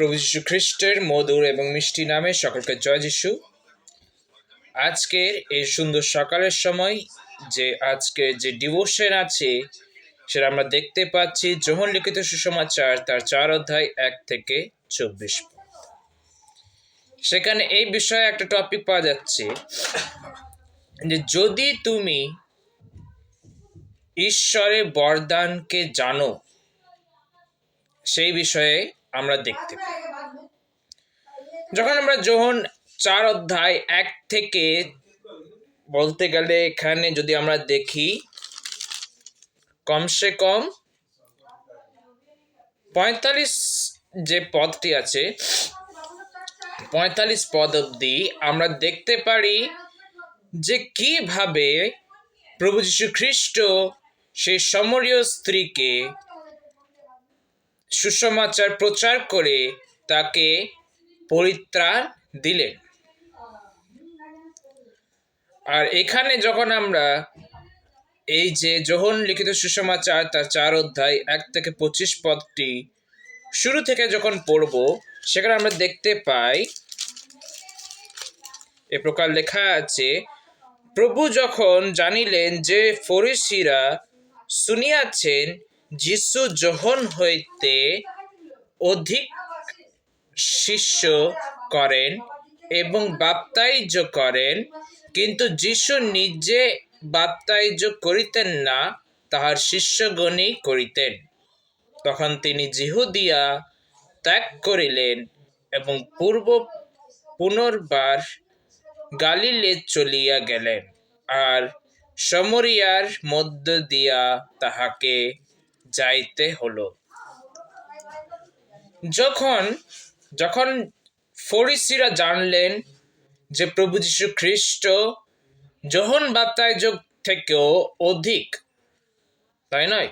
প্রভু যীশু খ্রিস্টের মধুর এবং মিষ্টি নামে সকলকে জয় যিশু। আজকের এই সুন্দর সকালের সময় যে আজকে যে ডিভোশন আছে, সেটা আমরা দেখতে পাচ্ছি যোহন লিখিত সুসমাচার তার চার অধ্যায় এক থেকে চব্বিশ সেখানে এই বিষয়ে একটা টপিক পাওয়া যাচ্ছে যে যদি তুমি ঈশ্বরের বরদানকে জানো, সেই বিষয়ে আমরা দেখতে পাই। যখন আমরা যখন চার অধ্যায় এক থেকে বলতে গেলে এখানে যদি আমরা দেখি, কমসে কম পঁয়তাল্লিশ যে পদটি আছে, পঁয়তাল্লিশ পদ অবধি আমরা দেখতে পারি যে কীভাবে প্রভু যীশু খ্রিস্ট সেই সমরীয় স্ত্রীকে সুসমাচার প্রচার করে তাকে পরিত্রাণ দিলেন। আর এখানে যখন আমরা এই যে যোহন লিখিত সুসমাচার তার চার অধ্যায় এক থেকে পঁচিশ পদটি শুরু থেকে যখন পড়ব, সেখানে আমরা দেখতে পাই এ প্রকার লেখা আছে, প্রভু যখন জানিলেন যে ফরিসিরা শুনিয়াছেন যিশু যোহন হইতে অধিক শিষ্য করেন এবং বাপ্তাইজ করেন, কিন্তু যিশু নিজে বাপ্তাইজ করিতেন না, তাহার শিষ্যগণই করিতেন। তখন তিনি জিহুদিয়া ত্যাগ করিলেন এবং পূর্ব পুনর্বার গালিলে চলিয়া গেলেন, আর সমরিয়ার মধ্য দিয়া তাহাকে যাইতে হলো। যখন যখন ফরিসিরা জানলেন যে প্রভু যীশু খ্রিস্ট যোহন বাপ্তায়যোগ থেকেও অধিক, তাই নয়,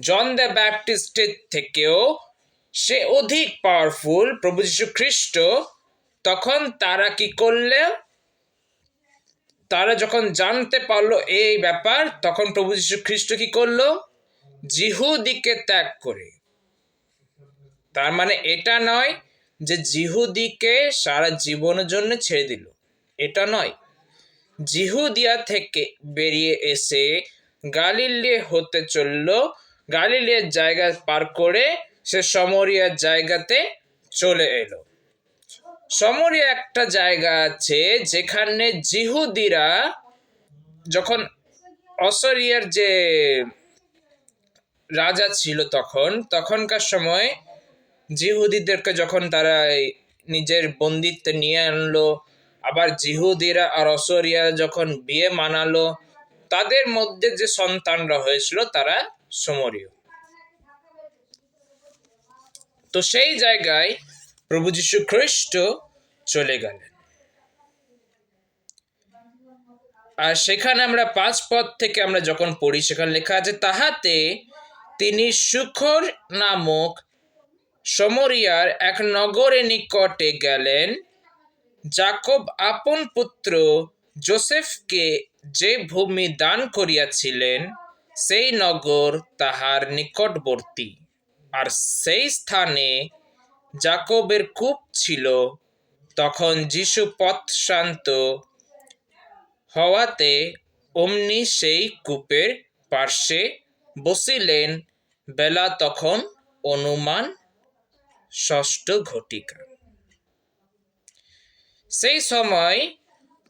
জন দ্য ব্যাপটিস্টের থেকেও সে অধিক পাওয়ারফুল প্রভু যীশু খ্রিস্ট তখন তারা কি করলে? তারা যখন জানতে পারল এই ব্যাপার, তখন প্রভু যীশু খ্রিস্ট কি করল? জিহুদিকে ত্যাগ করে। তার মানে এটা নয় যে জিহুদিকে সারা জীবনের জন্য ছেড়ে দিল। এটা নয়। জিহুদিয়া থেকে বেরিয়ে এসে গালিলে হতে চলল। গালিলের জায়গা পার করে সে সমরিয়ার জায়গাতে চলে এলো। সমরিয়া একটা জায়গা আছে যেখানে জিহুদিরা যখন অসরিয়ার যে রাজা ছিল তখন, তখনকার সময় জিহুদিদেরকে যখন তারা নিজের বন্দিত্বে নিয়ে আনলো, আবার জিহুদিরা আর অসরিয়া যখন বিয়ে মানালো, তাদের মধ্যে যে সন্তানরা হয়েছিল তারা সমরীয়। তো সেই জায়গায় প্রভু যীশু খ্রিস্ট চলে গেলেন। আর সেখানে আমরা পাঁচ পদ থেকে আমরা যখন পড়ি, সেখানে লেখা আছে, তাহাতে তিনি সুখর নামক সমরিয়ার এক নগরের নিকটে গেলেন। জাকব আপন পুত্র জোসেফকে যে ভূমি দান করিয়াছিলেন, সেই নগর তাহার নিকটবর্তী। আর সেই স্থানে জাকবের কূপ ছিল, তখন যিশু পথ শান্ত হওয়াতে অমনি সেই কূপের পার্শ্বে বসিলেন বেলা তখন অনুমান ষষ্ঠ ঘটিকা। সেই সময়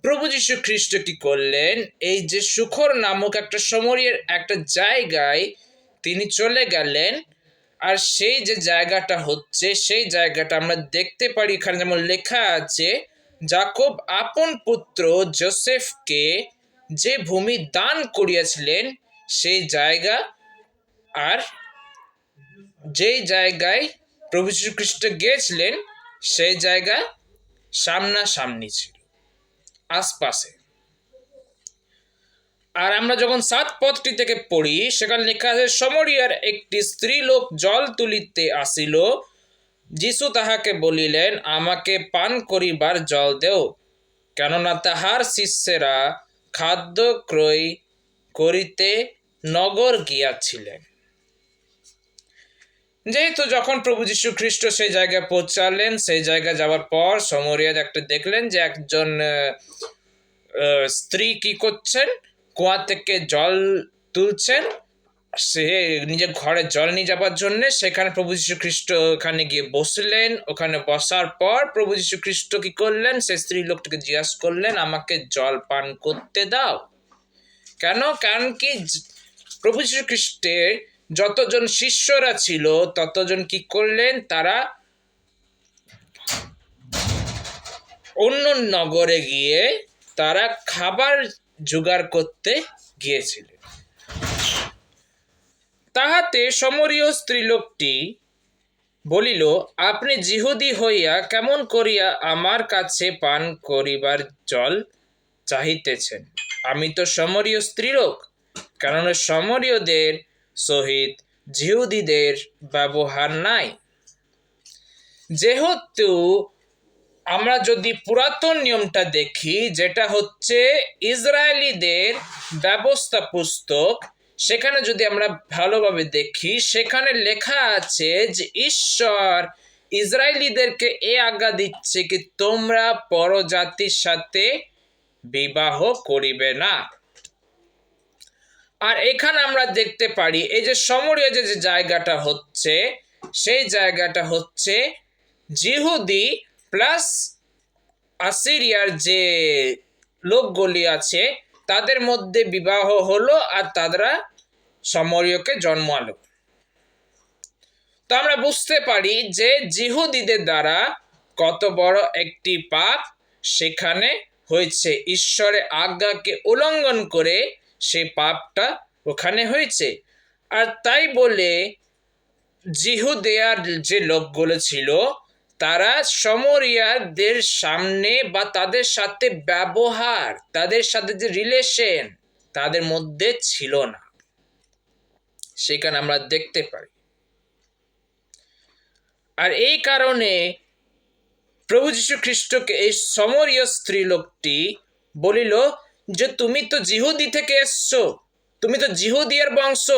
প্রভু যীশু খ্রিস্ট কি করলেন, এই যে সুখর নামক একটা সময়ের একটা জায়গায় তিনি চলে গেলেন, আর সেই যে জায়গাটা হচ্ছে, সেই জায়গাটা আমরা দেখতে পারি, এখানে যেমন লেখা আছে জাকব আপন পুত্র জোসেফকে যে ভূমি দান করিয়াছিলেন, সেই জায়গা আর যেই জায়গায় প্রভু খ্রিস্ট গিয়েছিলেন, সেই জায়গা সামনাসামনি ছিল, আশপাশে। আর আমরা যখন সাত পথটি থেকে পড়ি, সেখানে লেখা আছে, সমরিয়ার একটি স্ত্রী লোক জল তুলিতে আসিল। যিশু তাহাকে বলিলেন, আমাকে পান করিবার জল দেও, কেননা তাহার শিষ্যেরা খাদ্য ক্রয় করিতে নগর গিয়াছিলেন। যেহেতু যখন প্রভু যীশু খ্রিস্ট সেই জায়গায় পৌঁছালেন, সেই জায়গায় যাওয়ার পর সমরিয়াদ একটা দেখলেন যে একজন স্ত্রী কি করছেন? কুয়া থেকে জল তুলছেন। সে নিজের ঘরে জল নিয়ে যাবার জন্য সেখানে প্রভু যীশু খ্রিস্ট ওখানে গিয়ে বসলেন। ওখানে বসার পর প্রভু যীশু খ্রিস্ট কি করলেন? সে স্ত্রী লোকটাকে জিজ্ঞাসা করলেন, আমাকে জল পান করতে দাও। কেন? কারণ কি? প্রভু যীশু খ্রিস্টের যতজন শিষ্যরা ছিল, ততজন কি করলেন? তারা অন্য নগরে গিয়ে তারা খাবার জোগাড় করতে গিয়েছিলেন। তাহাতে সমরীয় স্ত্রীলোকটি বলিল, আপনি জিহুদি হইয়া কেমন করিয়া আমার কাছে পান করিবার জল চাহিতেছেন? আমি তো সমরীয় স্ত্রীলোক। কারণ সমরীয়দের সহিত জিহুদিদের ব্যবহার নাই। যেহেতু আমরা যদি পুরাতন নিয়মটা দেখি, যেটা হচ্ছে ইসরায়েলিদের ব্যবস্থা পুস্তক, সেখানে যদি আমরা ভালোভাবে দেখি, সেখানে লেখা আছে যে ঈশ্বর ইসরায়েলিদেরকে এ আজ্ঞা দিচ্ছে কি তোমরা পরজাতির সাথে বিবাহ করিবে না। আর এখানে আমরা দেখতে পারি, এই যে সমরীয় যে যে জায়গাটা হচ্ছে, সেই জায়গাটা হচ্ছে জিহুদি প্লাস আসিরিয়ার যে লোকগুলি আছে, তাদের মধ্যে বিবাহ হলো আর তারা সমরীয়কে জন্মালো। তো আমরা বুঝতে পারি যে জিহুদিদের দ্বারা কত বড় একটি পাপ সেখানে হয়েছে। ঈশ্বরের আজ্ঞাকে উল্লঙ্ঘন করে সেই পাপটা ওখানে হয়েছে। আর তাই বলে জিহুদেয়ার যে লোকগুলো ছিল, তারা সমরিয়াদের সামনে বা তাদের সাথে ব্যবহার, তাদের সাথে যে রিলেশন তাদের মধ্যে ছিল না। সেখানে আমরা দেখতে পারি আর এই কারণে প্রভু যীশু খ্রিস্টকে এই সমরীয় স্ত্রী লোকটি বলিল যে তুমি তো জিহুদি থেকে এসছো, তুমি তো জিহুদিয়ার বংশ,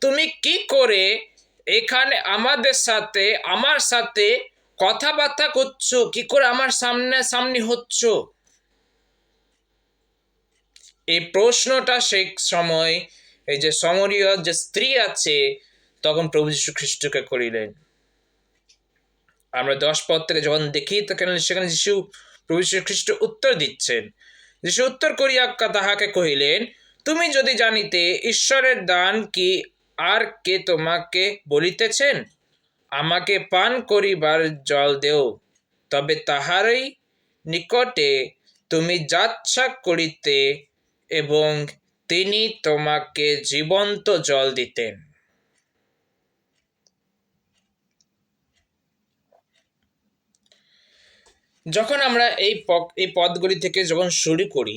তুমি কি করে এখানে আমাদের সাথে, আমার সাথে কথাবার্তা করছ, কি করে আমার সামনে সামনে হচ্ছ? এই প্রশ্নটা সেই সময়, এই যে সমরীয় যে স্ত্রী আছে, তখন প্রভু যীশু খ্রিস্টকে করিলেন। আমরা দশ পদ থেকে যখন দেখি, তখন সেখানে যিশু, প্রভু যীশু খ্রিস্ট উত্তর দিচ্ছেন। যিশু উত্তর করিয়া তাহাকে কহিলেন, তুমি যদি জানিতে ঈশ্বরের দান কি আর কে তোমাকে বলিতেছেন? আমাকে পান করিবার জল দেও, তবে তাহারই নিকটে তুমি যাচ্ছা করিতে এবং তিনি তোমাকে জীবন্ত জল দিতেন। যখন আমরা এই এই পদগুলি থেকে যখন শুরু করি,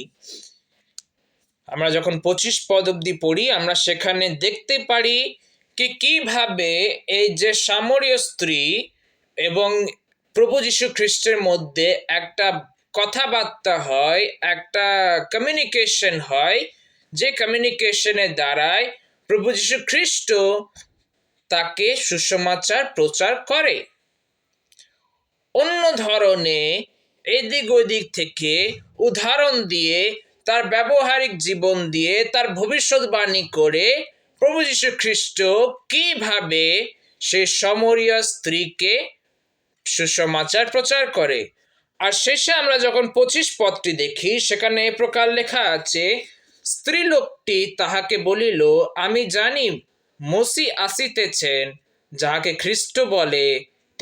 আমরা যখন পঁচিশ পদ অব্দি পড়ি, আমরা সেখানে দেখতে পারি কি, কীভাবে এই যে সামরীয় স্ত্রী এবং প্রভু যীশু খ্রিস্টের মধ্যে একটা কথাবার্তা হয়, একটা কমিউনিকেশন হয়, যে কমিউনিকেশনের দ্বারাই প্রভু যীশু খ্রিস্ট তাকে সুসমাচার প্রচার করে। অন্য ধরনে এদিক ওদিক থেকে উদাহরণ দিয়ে তার ব্যবহারিক জীবন দিয়ে তার ভবিষ্যৎবাণী করে প্রভু যীশু খ্রিস্ট কীভাবে সে সমরীয় স্ত্রীকে সুসমাচার প্রচার করে। আর শেষে আমরা যখন পঁচিশ পদটি দেখি, সেখানে এ প্রকার লেখা আছে, স্ত্রীলোকটি তাহাকে বলিল, আমি জানি মসি আসিতেছেন, যাহাকে খ্রিস্ট বলে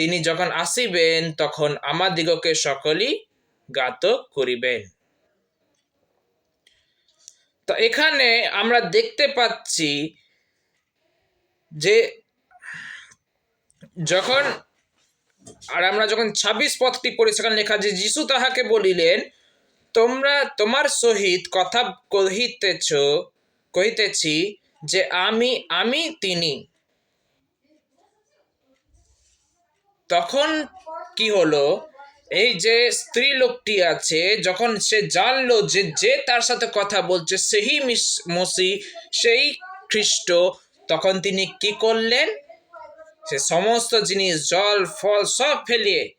তিনি যখন আসিবেন, তখন আমাদিগকে সকলই জ্ঞাত করিবেন। তো এখানে আমরা দেখতে পাচ্ছি যে যখন, আর আমরা যখন ছাব্বিশ পথটি পড়ি, সেখানে লেখা যে যিশু তাহাকে বলিলেন, তোমরা তোমার সহিত কথা কহিতেছ, কহিতেছি যে আমি আমি তিনি। তখন কি হলো? এই যে স্ত্রী লোকটি আছে, যখন সে জানলো যে যে তার সাথে কথা বলছে, সেই মিস- সেই খ্রিস্ট তখন তিনি কি করলেন? সে সমস্ত জিনিস, জল, ফল সব ফেলিয়ে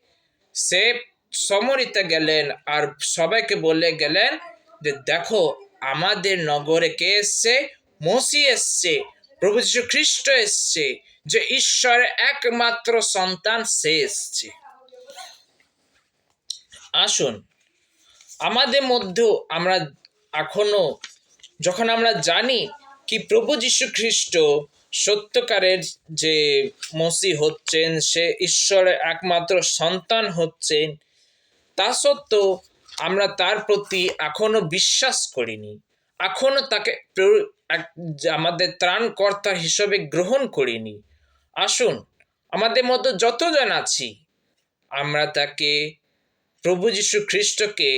সে সমরিতে গেলেন আর সবাইকে বলে গেলেন যে, দেখো, আমাদের নগরে কে এসছে? মসি এসছে। প্রভু যীশু খ্রিস্ট এসছে যে ঈশ্বরের একমাত্র সন্তান, সে এসছে। আসুন, আমাদের মধ্যেও আমরা এখনও, যখন আমরা জানি কি প্রভু যীশু খ্রিস্ট সত্যকারের যে মসি হচ্ছেন, সে ঈশ্বরের একমাত্র সন্তান হচ্ছেন, তা সত্ত্বেও আমরা তার প্রতি এখনও বিশ্বাস করিনি। এখনও তাকে আমাদের ত্রাণকর্তা হিসেবে গ্রহণ করিনি। আসুন, আমাদের মধ্যে যতজন আছি, আমরা তাকে প্রভু যীশু খ্রিস্টকে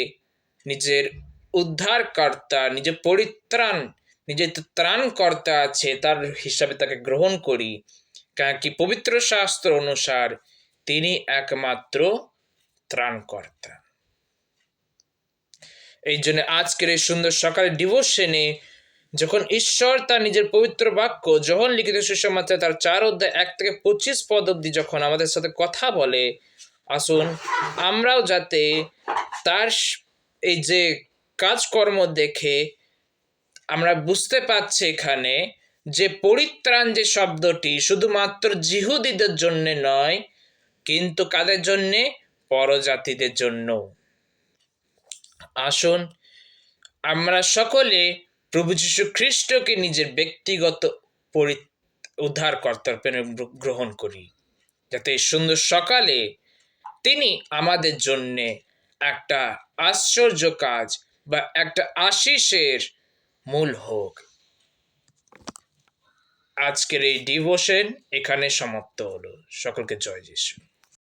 নিজের উদ্ধারকর্তা নিজের পরিত্রাণ নিজের ত্রাণকর্তা আছে, তার হিসাবে তাকে গ্রহণ করি। কেন কি পবিত্র শাস্ত্র অনুসার তিনি একমাত্র ত্রাণকর্তা। এই জন্য আজকের এই সুন্দর সকালের ডিভোশনে যখন ঈশ্বর তার নিজের পবিত্র বাক্য যখন লিখিত সুসমাচার তার চার অধ্যায় এক থেকে পঁচিশ পদ অব্দি যখন আমাদের সাথে কথা বলে, আসুন আমরাও যাতে তার এই যে কাজকর্ম দেখে আমরা বুঝতে পারছি এখানে যে পরিত্রাণ যে শব্দটি শুধুমাত্র জিহুদিদের জন্যে নয়, কিন্তু কাদের জন্যে? পরজাতিদের জন্য। আসুন আমরা সকলে প্রভু যীশু খ্রিস্টকে নিজের ব্যক্তিগত পরি উদ্ধারকর্তার রূপে গ্রহণ করি। যাতে এই সুন্দর সকালে তিনি আমাদের জন্যে একটা আশ্চর্য কাজ বা একটা আশিসের মূল হোক। আজকের এই ডিভোশন এখানে সমাপ্ত হলো। সকলকে জয় যিশু।